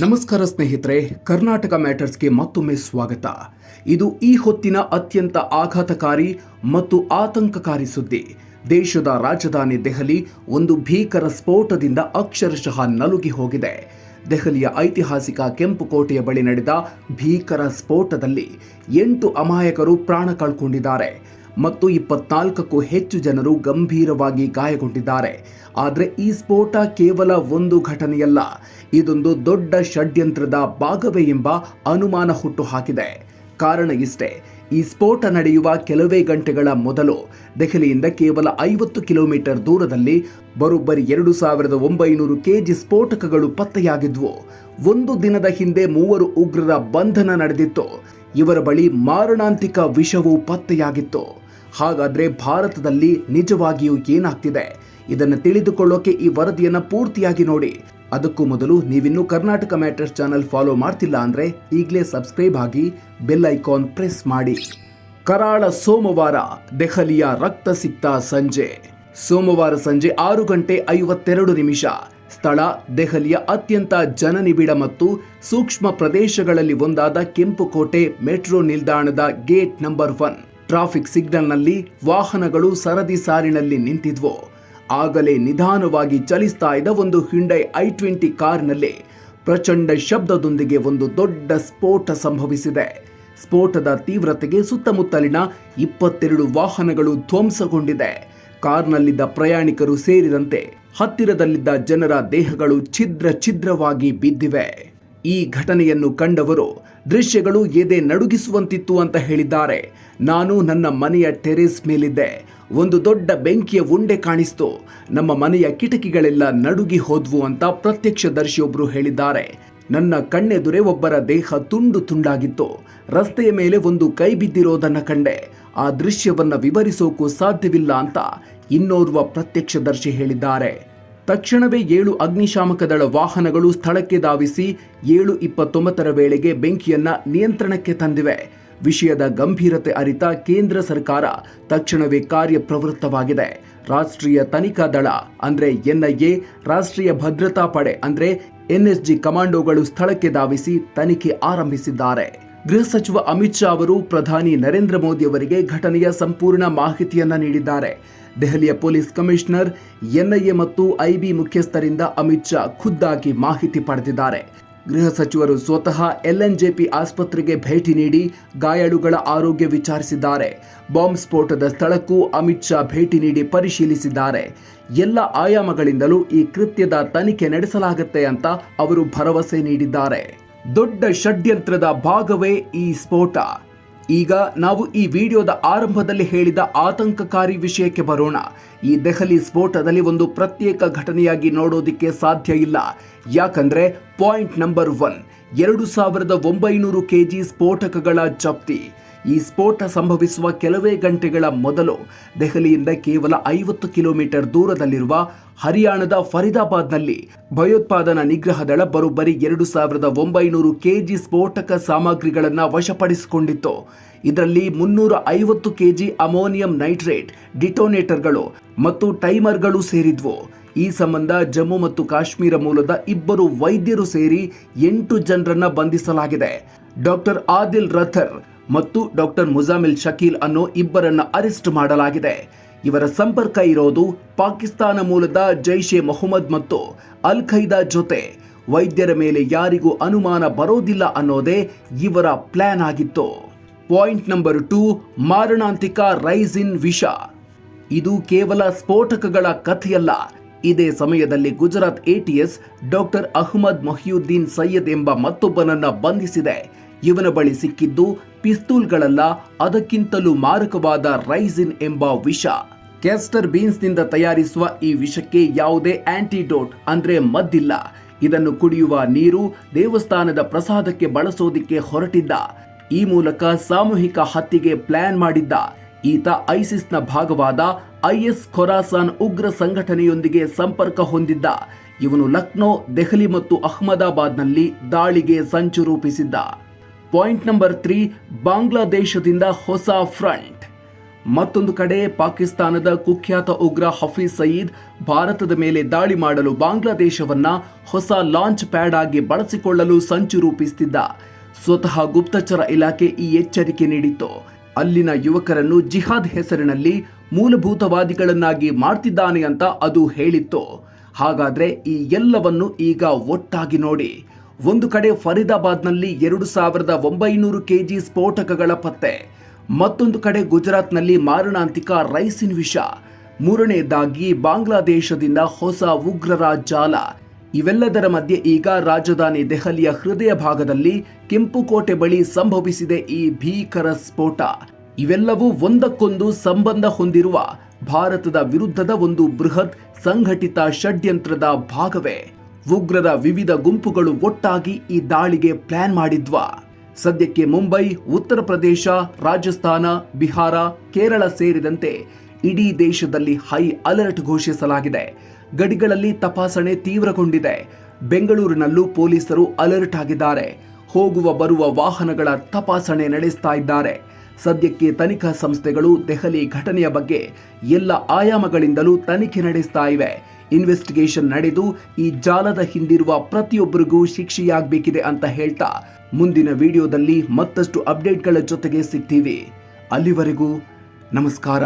ನಮಸ್ಕಾರ ಸ್ನೇಹಿತರೆ, ಕರ್ನಾಟಕ ಮ್ಯಾಟರ್ಸ್ಗೆ ಮತ್ತೊಮ್ಮೆ ಸ್ವಾಗತ. ಇದು ಈ ಹೊತ್ತಿನ ಅತ್ಯಂತ ಆಘಾತಕಾರಿ ಮತ್ತು ಆತಂಕಕಾರಿ ಸುದ್ದಿ. ದೇಶದ ರಾಜಧಾನಿ ದೆಹಲಿ ಒಂದು ಭೀಕರ ಸ್ಫೋಟದಿಂದ ಅಕ್ಷರಶಃ ನಲುಗಿ ಹೋಗಿದೆ. ದೆಹಲಿಯ ಐತಿಹಾಸಿಕ ಕೆಂಪು ಕೋಟೆಯ ಬಳಿ ನಡೆದ ಭೀಕರ ಸ್ಫೋಟದಲ್ಲಿ ಎಂಟು ಅಮಾಯಕರು ಪ್ರಾಣ ಕಳ್ಕೊಂಡಿದ್ದಾರೆ. ಮತ್ತು ಇಪ್ಪತ್ನಾಲ್ಕಕ್ಕೂ ಹೆಚ್ಚು ಜನರು ಗಂಭೀರವಾಗಿ ಗಾಯಗೊಂಡಿದ್ದಾರೆ. ಆದರೆ ಈ ಸ್ಫೋಟ ಕೇವಲ ಒಂದು ಘಟನೆಯಲ್ಲ, ಇದೊಂದು ದೊಡ್ಡ ಷಡ್ಯಂತ್ರದ ಭಾಗವೇ ಎಂಬ ಅನುಮಾನ ಹುಟ್ಟುಹಾಕಿದೆ. ಕಾರಣ ಇಷ್ಟೇ, ಈ ಸ್ಫೋಟ ನಡೆಯುವ ಕೆಲವೇ ಗಂಟೆಗಳ ಮೊದಲು, ದೆಹಲಿಯಿಂದ ಕೇವಲ ಐವತ್ತು ಕಿಲೋಮೀಟರ್ ದೂರದಲ್ಲಿ ಬರೋಬ್ಬರಿ ಎರಡು ಸಾವಿರದ ಒಂಬೈನೂರು ಕೆಜಿ ಸ್ಫೋಟಕಗಳು ಪತ್ತೆಯಾಗಿದ್ವು. ಒಂದು ದಿನದ ಹಿಂದೆ ಮೂವರು ಉಗ್ರರ ಬಂಧನ ನಡೆದಿತ್ತು. ಇವರ ಬಳಿ ಮಾರಣಾಂತಿಕ ವಿಷವೂ ಪತ್ತೆಯಾಗಿತ್ತು. ಹಾಗಾದ್ರೆ ಭಾರತದಲ್ಲಿ ನಿಜವಾಗಿಯೂ ಏನಾಗ್ತಿದೆ? ಇದನ್ನು ತಿಳಿದುಕೊಳ್ಳೋಕೆ ಈ ವರದಿಯನ್ನ ಪೂರ್ತಿಯಾಗಿ ನೋಡಿ. ಅದಕ್ಕೂ ಮೊದಲು ನೀವಿನ್ನೂ ಕರ್ನಾಟಕ ಮ್ಯಾಟರ್ಸ್ ಚಾನೆಲ್ ಫಾಲೋ ಮಾಡ್ತಿಲ್ಲ ಅಂದ್ರೆ ಈಗಲೇ ಸಬ್ಸ್ಕ್ರೈಬ್ ಆಗಿ ಬೆಲ್ ಐಕಾನ್ ಪ್ರೆಸ್ ಮಾಡಿ. ಕರಾಳ ಸೋಮವಾರ, ದೆಹಲಿಯ ರಕ್ತ ಸಿಕ್ತ ಸಂಜೆ. ಸೋಮವಾರ ಸಂಜೆ ಆರು ಗಂಟೆ ಐವತ್ತೆರಡು ನಿಮಿಷ. ಸ್ಥಳ ದೆಹಲಿಯ ಅತ್ಯಂತ ಜನನಿಬಿಡ ಮತ್ತು ಸೂಕ್ಷ್ಮ ಪ್ರದೇಶಗಳಲ್ಲಿ ಒಂದಾದ ಕೆಂಪುಕೋಟೆ ಮೆಟ್ರೋ ನಿಲ್ದಾಣದ ಗೇಟ್ ನಂಬರ್ ಒನ್. ಟ್ರಾಫಿಕ್ ಸಿಗ್ನಲ್ನಲ್ಲಿ ವಾಹನಗಳು ಸರದಿ ಸಾಲಿನಲ್ಲಿ ನಿಂತಿದ್ವು. ಆಗಲೇ ನಿಧಾನವಾಗಿ ಚಲಿಸ್ತಾ ಇದ್ದ ಒಂದು ಹಿಂಡೈ ಐ ಟ್ವೆಂಟಿ ಕಾರ್ನಲ್ಲಿ ಪ್ರಚಂಡ ಶಬ್ದದೊಂದಿಗೆ ಒಂದು ದೊಡ್ಡ ಸ್ಫೋಟ ಸಂಭವಿಸಿದೆ. ಸ್ಫೋಟದ ತೀವ್ರತೆಗೆ ಸುತ್ತಮುತ್ತಲಿನ ಇಪ್ಪತ್ತೆರಡು ವಾಹನಗಳು ಧ್ವಂಸಗೊಂಡಿದೆ. ಕಾರ್ನಲ್ಲಿದ್ದ ಪ್ರಯಾಣಿಕರು ಸೇರಿದಂತೆ ಹತ್ತಿರದಲ್ಲಿದ್ದ ಜನರ ದೇಹಗಳು ಛಿದ್ರ ಛಿದ್ರವಾಗಿ ಬಿದ್ದಿವೆ. ಈ ಘಟನೆಯನ್ನು ಕಂಡವರು ದೃಶ್ಯಗಳು ಎದೆ ನಡುಗಿಸುವಂತಿತ್ತು ಅಂತ ಹೇಳಿದ್ದಾರೆ. ನಾನು ನನ್ನ ಮನೆಯ ಟೆರೇಸ್ ಮೇಲಿದ್ದೆ. ಒಂದು ದೊಡ್ಡ ಬೆಂಕಿಯ ಉಂಡೆ ಕಾಣಿಸ್ತು. ನಮ್ಮ ಮನೆಯ ಕಿಟಕಿಗಳೆಲ್ಲ ನಡುಗಿ ಹೋದ್ವು ಅಂತ ಪ್ರತ್ಯಕ್ಷದರ್ಶಿಯೊಬ್ಬರು ಹೇಳಿದ್ದಾರೆ. ನನ್ನ ಕಣ್ಣೆದುರೇ ಒಬ್ಬರ ದೇಹ ತುಂಡು ತುಂಡಾಗಿತ್ತು. ರಸ್ತೆಯ ಮೇಲೆ ಒಂದು ಕೈ ಬಿದ್ದಿರೋದನ್ನ ಕಂಡೆ. ಆ ದೃಶ್ಯವನ್ನ ವಿವರಿಸೋಕು ಸಾಧ್ಯವಿಲ್ಲ ಅಂತ ಇನ್ನೋರ್ವ ಪ್ರತ್ಯಕ್ಷದರ್ಶಿ ಹೇಳಿದ್ದಾರೆ. ತಕ್ಷಣವೇ ಏಳು ಅಗ್ನಿಶಾಮಕ ದಳ ವಾಹನಗಳು ಸ್ಥಳಕ್ಕೆ ಧಾವಿಸಿ ಏಳು ಇಪ್ಪತ್ತೊಂಬತ್ತರ ವೇಳೆಗೆ ಬೆಂಕಿಯನ್ನ ನಿಯಂತ್ರಣಕ್ಕೆ ತಂದಿವೆ. ವಿಷಯದ ಗಂಭೀರತೆ ಅರಿತ ಕೇಂದ್ರ ಸರ್ಕಾರ ತಕ್ಷಣವೇ ಕಾರ್ಯಪ್ರವೃತ್ತವಾಗಿದೆ. ರಾಷ್ಟ್ರೀಯ ತನಿಖಾ ದಳ, ಅಂದ್ರೆ ಎನ್ಐಎ, ರಾಷ್ಟ್ರೀಯ ಭದ್ರತಾ ಪಡೆ, ಅಂದ್ರೆ ಎನ್ಎಸ್ಜಿ ಕಮಾಂಡೋಗಳು ಸ್ಥಳಕ್ಕೆ ಧಾವಿಸಿ ತನಿಖೆ ಆರಂಭಿಸಿದ್ದಾರೆ. ಗೃಹ ಸಚಿವ ಅಮಿತ್ ಶಾ ಅವರು ಪ್ರಧಾನಿ ನರೇಂದ್ರ ಮೋದಿ ಅವರಿಗೆ ಘಟನೆಯ ಸಂಪೂರ್ಣ ಮಾಹಿತಿಯನ್ನ ನೀಡಿದ್ದಾರೆ. ದೆಹಲಿಯ ಪೊಲೀಸ್ ಕಮಿಷನರ್, ಎನ್ಐಎ ಮತ್ತು ಐಬಿ ಮುಖ್ಯಸ್ಥರಿಂದ ಅಮಿತ್ ಶಾ ಖುದ್ದಾಗಿ ಮಾಹಿತಿ ಪಡೆದಿದ್ದಾರೆ. ಗೃಹ ಸಚಿವರು ಸ್ವತಃ ಎಲ್ಎನ್ಜೆಪಿ ಆಸ್ಪತ್ರೆಗೆ ಭೇಟಿ ನೀಡಿ ಗಾಯಾಳುಗಳ ಆರೋಗ್ಯ ವಿಚಾರಿಸಿದ್ದಾರೆ. ಬಾಂಬ್ ಸ್ಫೋಟದ ಸ್ಥಳಕ್ಕೂ ಅಮಿತ್ ಶಾ ಭೇಟಿ ನೀಡಿ ಪರಿಶೀಲಿಸಿದ್ದಾರೆ. ಎಲ್ಲ ಆಯಾಮಗಳಿಂದಲೂ ಈ ಕೃತ್ಯದ ತನಿಖೆ ನಡೆಸಲಾಗುತ್ತೆ ಅಂತ ಅವರು ಭರವಸೆ ನೀಡಿದ್ದಾರೆ. ದೊಡ್ಡ ಷಡ್ಯಂತ್ರದ ಭಾಗವೇ ಈ ಸ್ಫೋಟ. ಈಗ ನಾವು ಈ ವಿಡಿಯೋದ ಆರಂಭದಲ್ಲಿ ಹೇಳಿದ ಆತಂಕಕಾರಿ ವಿಷಯಕ್ಕೆ ಬರೋಣ. ಈ ದೆಹಲಿ ಸ್ಫೋಟದಲ್ಲಿ ಒಂದು ಪ್ರತ್ಯೇಕ ಘಟನೆಯಾಗಿ ನೋಡೋದಿಕ್ಕೆ ಸಾಧ್ಯ ಇಲ್ಲ. ಯಾಕಂದ್ರೆ ಪಾಯಿಂಟ್ ನಂಬರ್ ಒನ್, ಎರಡು ಸಾವಿರದ ಒಂಬೈನೂರು ಕೆಜಿ ಸ್ಫೋಟಕಗಳ ಜಪ್ತಿ. ಈ ಸ್ಫೋಟ ಸಂಭವಿಸುವ ಕೆಲವೇ ಗಂಟೆಗಳ ಮೊದಲು ದೆಹಲಿಯಿಂದ ಕೇವಲ ಐವತ್ತು ಕಿಲೋಮೀಟರ್ ದೂರದಲ್ಲಿರುವ ಹರಿಯಾಣದ ಫರೀದಾಬಾದ್ನಲ್ಲಿ ಭಯೋತ್ಪಾದನಾ ನಿಗ್ರಹ ದಳ ಬರೋಬ್ಬರಿ ಎರಡು ಸಾವಿರದ ಒಂಬೈನೂರು ಕೆಜಿ ಸ್ಫೋಟಕ ಸಾಮಗ್ರಿಗಳನ್ನು ವಶಪಡಿಸಿಕೊಂಡಿತ್ತು. ಇದರಲ್ಲಿ ಮುನ್ನೂರ ಐವತ್ತು ಕೆಜಿ ಅಮೋನಿಯಂ ನೈಟ್ರೇಟ್, ಡಿಟೋನೇಟರ್ಗಳು ಮತ್ತು ಟೈಮರ್ಗಳು ಸೇರಿದ್ವು. ಈ ಸಂಬಂಧ ಜಮ್ಮು ಮತ್ತು ಕಾಶ್ಮೀರ ಮೂಲದ ಇಬ್ಬರು ವೈದ್ಯರು ಸೇರಿ ಎಂಟು ಜನರನ್ನ ಬಂಧಿಸಲಾಗಿದೆ. ಡಾಕ್ಟರ್ ಆದಿಲ್ ರಥರ್ ಮತ್ತು ಡಾಕ್ಟರ್ ಮುಜಾಮಿಲ್ ಶಕೀಲ್ ಅನ್ನೋ ಇಬ್ಬರನ್ನ ಅರೆಸ್ಟ್ ಮಾಡಲಾಗಿದೆ. ಇವರ ಸಂಪರ್ಕ ಇರೋದು ಪಾಕಿಸ್ತಾನ ಮೂಲದ ಜೈಷ್ ಎ ಮೊಹಮ್ಮದ್ ಮತ್ತು ಅಲ್ ಖೈದಾ ಜೊತೆ. ವೈದ್ಯರ ಮೇಲೆ ಯಾರಿಗೂ ಅನುಮಾನ ಬರೋದಿಲ್ಲ ಅನ್ನೋದೇ ಇವರ ಪ್ಲಾನ್ ಆಗಿತ್ತು. ಪಾಯಿಂಟ್ ನಂಬರ್ ಟೂ, ಮಾರಣಾಂತಿಕ ರೈಸ್ ಇನ್ ವಿಷ. ಇದು ಕೇವಲ ಸ್ಫೋಟಕಗಳ ಕಥೆಯಲ್ಲ. ಇದೇ ಸಮಯದಲ್ಲಿ ಗುಜರಾತ್ ಎಟಿಎಸ್ ಡಾಕ್ಟರ್ ಅಹ್ಮದ್ ಮೊಹಿಯುದ್ದೀನ್ ಸೈಯದ್ ಎಂಬ ಮತ್ತೊಬ್ಬನನ್ನ ಬಂಧಿಸಿದೆ. ಇವನ ಬಳಿ ಸಿಕ್ಕಿದ್ದು ಪಿಸ್ತೂಲ್ಗಳಲ್ಲ, ಅದಕ್ಕಿಂತಲೂ ಮಾರಕವಾದ ರೈಸಿನ್ ಎಂಬ ವಿಷ. ಕ್ಯಾಸ್ಟರ್ ಬೀನ್ಸ್ನಿಂದ ತಯಾರಿಸುವ ಈ ವಿಷಕ್ಕೆ ಯಾವುದೇ ಆಂಟಿಡೋಟ್ ಅಂದ್ರೆ ಮದ್ದಿಲ್ಲ. ಇದನ್ನು ಕುಡಿಯುವ ನೀರು ದೇವಸ್ಥಾನದ ಪ್ರಸಾದಕ್ಕೆ ಬಳಸೋದಿಕ್ಕೆ ಹೊರಟಿದ್ದ. ಈ ಮೂಲಕ ಸಾಮೂಹಿಕ ಹತ್ಯೆಗೆ ಪ್ಲಾನ್ ಮಾಡಿದ್ದ. ಈತ ಐಸಿಸ್ನ ಭಾಗವಾದ ಐಎಸ್ ಖೊರಾಸಾನ್ ಉಗ್ರ ಸಂಘಟನೆಯೊಂದಿಗೆ ಸಂಪರ್ಕ ಹೊಂದಿದ್ದ. ಇವನು ಲಕ್ನೋ, ದೆಹಲಿ ಮತ್ತು ಅಹ್ಮದಾಬಾದ್ನಲ್ಲಿ ದಾಳಿಗೆ ಸಂಚು ರೂಪಿಸಿದ್ದ. ಪಾಯಿಂಟ್ ನಂಬರ್ ತ್ರೀ, ಬಾಂಗ್ಲಾದೇಶದಿಂದ ಹೊಸ ಫ್ರಂಟ್. ಮತ್ತೊಂದು ಕಡೆ, ಪಾಕಿಸ್ತಾನದ ಕುಖ್ಯಾತ ಉಗ್ರ ಹಫೀಜ್ ಸಯೀದ್ ಭಾರತದ ಮೇಲೆ ದಾಳಿ ಮಾಡಲು ಬಾಂಗ್ಲಾದೇಶವನ್ನ ಹೊಸ ಲಾಂಚ್ ಪ್ಯಾಡ್ ಆಗಿ ಬಳಸಿಕೊಳ್ಳಲು ಸಂಚು ರೂಪಿಸುತ್ತಿದ್ದ ಸ್ವತಃ ಗುಪ್ತಚರ ಇಲಾಖೆ ಈ ಎಚ್ಚರಿಕೆ ನೀಡಿತ್ತು. ಅಲ್ಲಿನ ಯುವಕರನ್ನು ಜಿಹಾದ್ ಹೆಸರಿನಲ್ಲಿ ಮೂಲಭೂತವಾದಿಗಳನ್ನಾಗಿ ಮಾಡ್ತಿದ್ದಾನೆ ಅಂತ ಅದು ಹೇಳಿತ್ತು. ಹಾಗಾದ್ರೆ ಈ ಎಲ್ಲವನ್ನು ಈಗ ಒಟ್ಟಾಗಿ ನೋಡಿ. ಒಂದು ಕಡೆ ಫರೀದಾಬಾದ್ನಲ್ಲಿ ಎರಡು ಸಾವಿರದ ಒಂಬೈನೂರು ಕೆಜಿ ಸ್ಫೋಟಕಗಳ ಪತ್ತೆ, ಮತ್ತೊಂದು ಕಡೆ ಗುಜರಾತ್ನಲ್ಲಿ ಮಾರಣಾಂತಿಕ ರೈಸಿನ್ ವಿಷ ಮೂರನೆಯದಾಗಿ ಬಾಂಗ್ಲಾದೇಶದಿಂದ ಹೊಸ ಉಗ್ರರ ಜಾಲ. ಇವೆಲ್ಲದರ ಮಧ್ಯೆ ಈಗ ರಾಜಧಾನಿ ದೆಹಲಿಯ ಹೃದಯ ಭಾಗದಲ್ಲಿ ಕೆಂಪುಕೋಟೆ ಬಳಿ ಸಂಭವಿಸಿದೆ ಈ ಭೀಕರ ಸ್ಫೋಟ. ಇವೆಲ್ಲವೂ ಒಂದಕ್ಕೊಂದು ಸಂಬಂಧ ಹೊಂದಿರುವ ಭಾರತದ ವಿರುದ್ಧದ ಒಂದು ಬೃಹತ್ ಸಂಘಟಿತ ಷಡ್ಯಂತ್ರದ ಭಾಗವೇ. ಉಗ್ರರ ವಿವಿಧ ಗುಂಪುಗಳು ಒಟ್ಟಾಗಿ ಈ ದಾಳಿಗೆ ಪ್ಲಾನ್ ಮಾಡಿದ್ವಾ. ಸದ್ಯಕ್ಕೆ ಮುಂಬೈ, ಉತ್ತರ ಪ್ರದೇಶ, ರಾಜಸ್ಥಾನ, ಬಿಹಾರ, ಕೇರಳ ಸೇರಿದಂತೆ ಇಡೀ ದೇಶದಲ್ಲಿ ಹೈ ಅಲರ್ಟ್ ಘೋಷಿಸಲಾಗಿದೆ. ಗಡಿಗಳಲ್ಲಿ ತಪಾಸಣೆ ತೀವ್ರಗೊಂಡಿದೆ. ಬೆಂಗಳೂರಿನಲ್ಲೂ ಪೊಲೀಸರು ಅಲರ್ಟ್ ಆಗಿದ್ದಾರೆ. ಹೋಗುವ ಬರುವ ವಾಹನಗಳ ತಪಾಸಣೆ ನಡೆಸ್ತಾ ಇದ್ದಾರೆ. ಸದ್ಯಕ್ಕೆ ತನಿಖಾ ಸಂಸ್ಥೆಗಳು ದೆಹಲಿ ಘಟನೆಯ ಬಗ್ಗೆ ಎಲ್ಲ ಆಯಾಮಗಳಿಂದಲೂ ತನಿಖೆ ನಡೆಸ್ತಾ ಇವೆ. ಇನ್ವೆಸ್ಟಿಗೇಷನ್ ನಡೆದು ಈ ಜಾಲದ ಹಿಂದಿರುವ ಪ್ರತಿಯೊಬ್ಬರಿಗೂ ಶಿಕ್ಷೆಯಾಗಬೇಕಿದೆ ಅಂತ ಹೇಳ್ತಾ ಮುಂದಿನ ವಿಡಿಯೋದಲ್ಲಿ ಮತ್ತಷ್ಟು ಅಪ್ಡೇಟ್ಗಳ ಜೊತೆಗೆ ಸಿಗ್ತೀವಿ. ಅಲ್ಲಿವರೆಗೂ ನಮಸ್ಕಾರ.